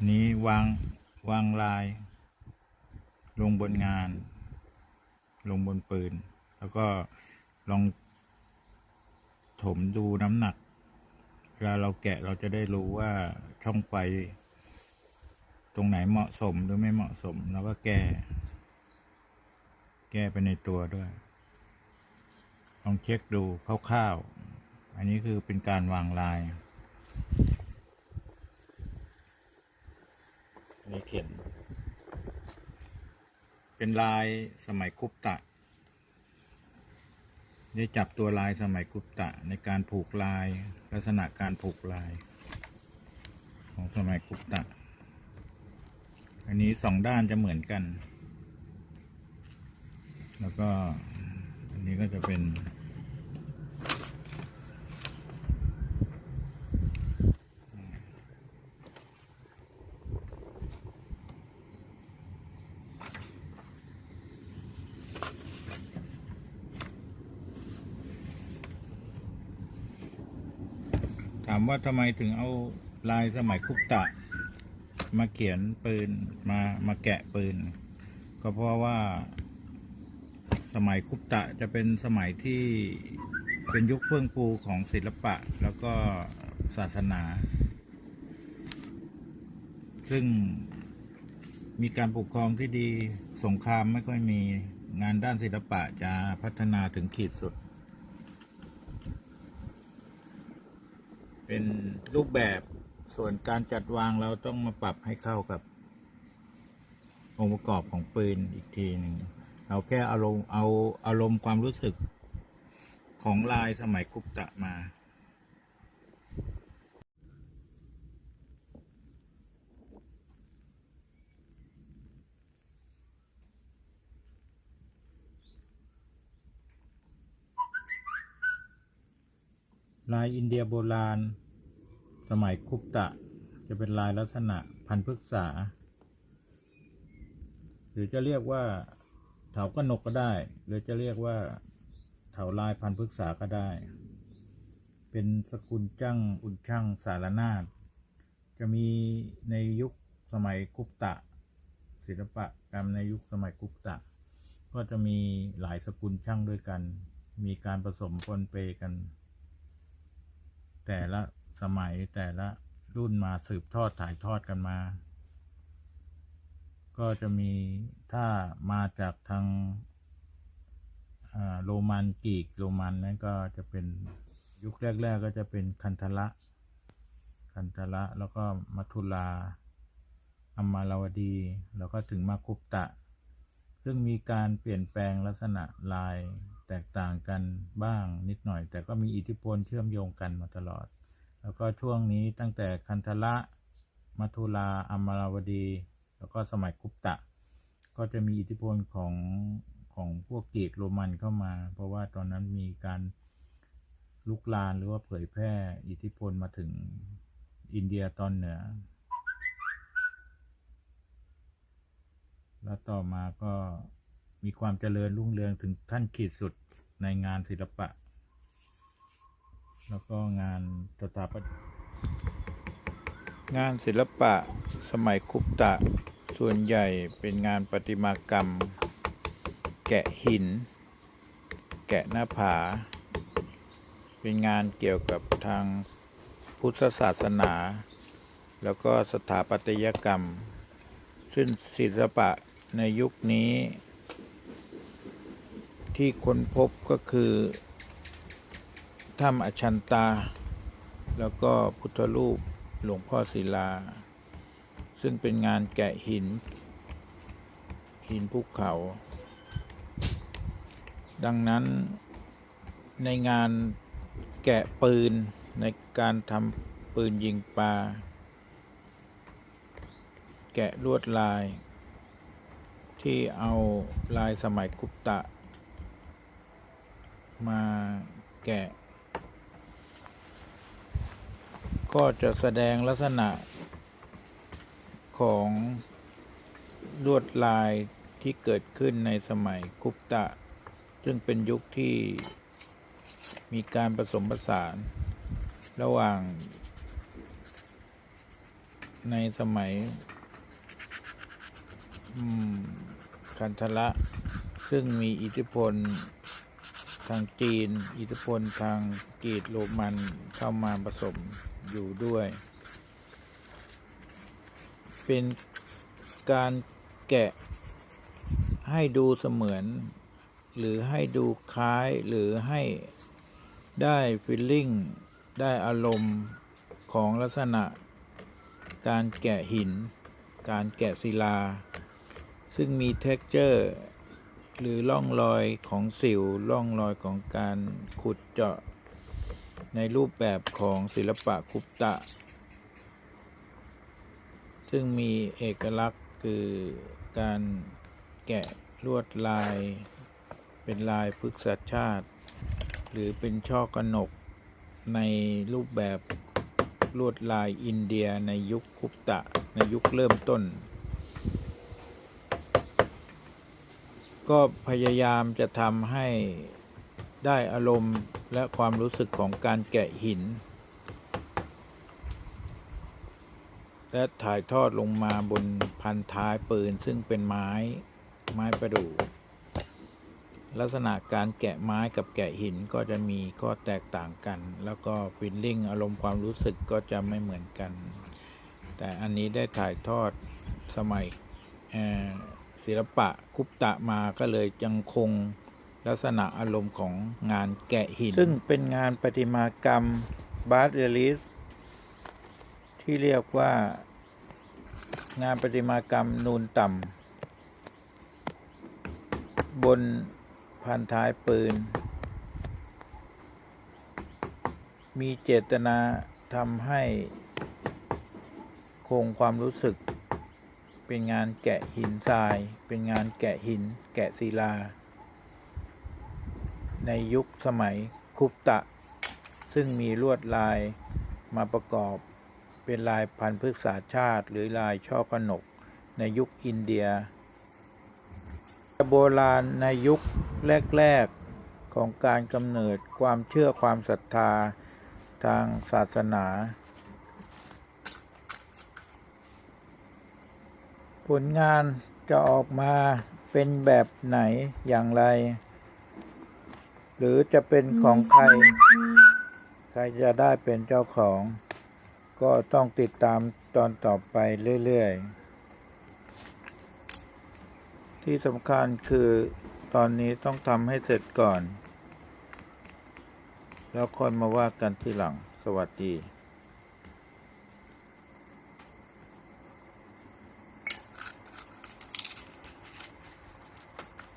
อันนี้วางวางลาย ลงบนงาน ลงบนปืน แล้วก็ลองถมดูน้ำหนักเวลาเราแกะเราจะได้รู้ว่าช่องไฟตรงไหนเหมาะสมหรือไม่เหมาะสม แล้วก็แก้ แก้ไปในตัวด้วย ลองเช็คดูคร่าวๆอันนี้คือเป็นการวางลาย อันนี้เขียนเป็นลายสมัยกุปตะ ได้จับตัวลายสมัยกุปตะในการผูกลายลักษณะการผูกลาย ของสมัยกุปตะ อันนี้สองด้านจะเหมือนกัน แล้วก็อันนี้ก็จะเป็น ถามว่าทำไมถึงเอาลายสมัยคุปตะ มาเขียนปืนมามาแกะปืน ก็เพราะว่าสมัยคุปตะจะเป็นสมัยที่เป็นยุคเฟื่องฟูของศิลปะแล้วก็ศาสนา ซึ่งมีการปกครองที่ดีสงครามไม่ค่อยมีงานด้านศิลปะจะพัฒนาถึงขีดสุด เป็นรูปแบบส่วนการจัดวางเราต้องมาปรับให้เข้ากับ องค์ประกอบของปืนอีกทีหนึ่งเอาแค่อารมณ์เอาอารมณ์ความรู้สึกของลายสมัยกุปตะมาลายอินเดียโบราณ สมัยคุปตะจะเป็นลายลักษณะพันพฤกษา หรือจะเรียกว่าเถากระหนกก็ได้ หรือจะเรียกว่าเถาลายพันพฤกษาก็ได้ เป็นสกุลจั่งอุนช่างสารนาฏจะมีในยุคสมัยกุปตะ ศิลปกรรมในยุคสมัยกุปตะ ก็จะมีหลายสกุลช่างด้วยกัน มีการผสมปนเปกัน แต่ละ สมัยแต่ละรุ่นมาสืบทอดถ่ายทอดกันมา ก็จะมีถ้ามาจากทางอ่าโรมันกรีกโรมันนั้นก็จะเป็นยุคแรก ๆ ก็จะเป็นคันธละ คันธละแล้วก็มัทุลาอัมมาราวดี แล้วก็ถึงมาคุปตะ ซึ่งมีการเปลี่ยนแปลงลักษณะลายแตกต่างกันบ้างนิดหน่อย แต่ก็มีอิทธิพลเชื่อมโยงกันมาตลอด แล้วก็ช่วงนี้ตั้งแต่คันธละ มัทุลาอัมมาราวดี แล้วก็สมัยกุปตะ ก็จะมีอิทธิพลของของพวกกรีกโรมันเข้ามา เพราะว่าตอนนั้นมีการลุกลานหรือว่าเผยแพร่อิทธิพลมาถึงอินเดียตอนเหนือ แล้วต่อมาก็มีความเจริญรุ่งเรืองถึงขั้นขีดสุดในงานศิลปะ แล้วก็งานสถาปัตย์งานศิลปะสมัยคุปตะ ส่วนใหญ่เป็นงานประติมากรรม แกะหิน แกะหน้าผา เป็นงานเกี่ยวกับทางพุทธศาสนา แล้วก็สถาปัตยกรรม ซึ่งศิลปะในยุคนี้ ที่ค้นพบก็คือ ถ้ำอชันตา แล้วก็พุทธรูปหลวงพ่อศิลา ซึ่งเป็นงานแกะหิน หินภูเขา ดังนั้นในงานแกะปืนในการทำปืนยิงปลา แกะลวดลาย ที่เอาลายสมัยกุปตะ มาแกะ ก็จะแสดงลักษณะของลวดลายที่เกิดขึ้นในสมัยกุปตะ ซึ่งเป็นยุคที่มีการผสมผสาน ระหว่าง ในสมัยคันธละ ซึ่งมีอิทธิพลทางจีน อิทธิพลทางกรีกโรมันเข้ามาผสม อยู่ด้วย เป็นการแกะให้ดูเสมือน หรือให้ดูคล้ายหรือให้ได้ฟีลลิ่ง ได้อารมณ์ของลักษณะ การแกะหิน การแกะศิลา ซึ่งมีเท็กเจอร์ หรือร่องรอยของสิวร่องรอยของการขุดเจาะ ในรูปแบบของศิลปะคุปตะ ซึ่งมีเอกลักษณ์คือการแกะลวดลาย เป็นลายพฤกษชาติ หรือเป็นช่อกนกในรูปแบบลวดลายอินเดียในยุคคุปตะ ในยุคเริ่มต้น ก็พยายามจะทำให้ได้อารมณ์ และความรู้สึกของการแกะหิน และถ่ายทอดลงมาบนพันท้ายปืนซึ่งเป็นไม้ไม้ประดู่ลักษณะการแกะไม้กับแกะหินก็จะมีข้อแตกต่างกัน แล้วก็ฟิลลิ่งอารมณ์ความรู้สึกก็จะไม่เหมือนกัน แต่อันนี้ได้ถ่ายทอดสมัยศิลปะคุปตะมาก็เลยยังคง ลักษณะอารมณ์ของงานแกะหิน ซึ่งเป็นงานประติมากรรมบาร์เรลิสที่เรียกว่างานประติมากรรมนูนต่ำบนพันท้ายปืน มีเจตนาทำให้คงความรู้สึก เป็นงานแกะหินทราย เป็นงานแกะหิน แกะศิลา ในยุคสมัยคุปตะ ซึ่งมีลวดลายมาประกอบเป็นลายพันธุ์พฤกษาชาติ หรือลายช่อกนกในยุคอินเดียโบราณในยุคแรก ๆ ของการกำเนิดความเชื่อความศรัทธาทางศาสนา ผลงานจะออกมาเป็นแบบไหนอย่างไร หรือจะเป็นของใคร ใครจะได้เป็นเจ้าของ ก็ต้องติดตามตอนต่อไปเรื่อยๆ ที่สำคัญคือตอนนี้ต้องทำให้เสร็จก่อน แล้วค่อยมาว่ากันทีหลัง สวัสดี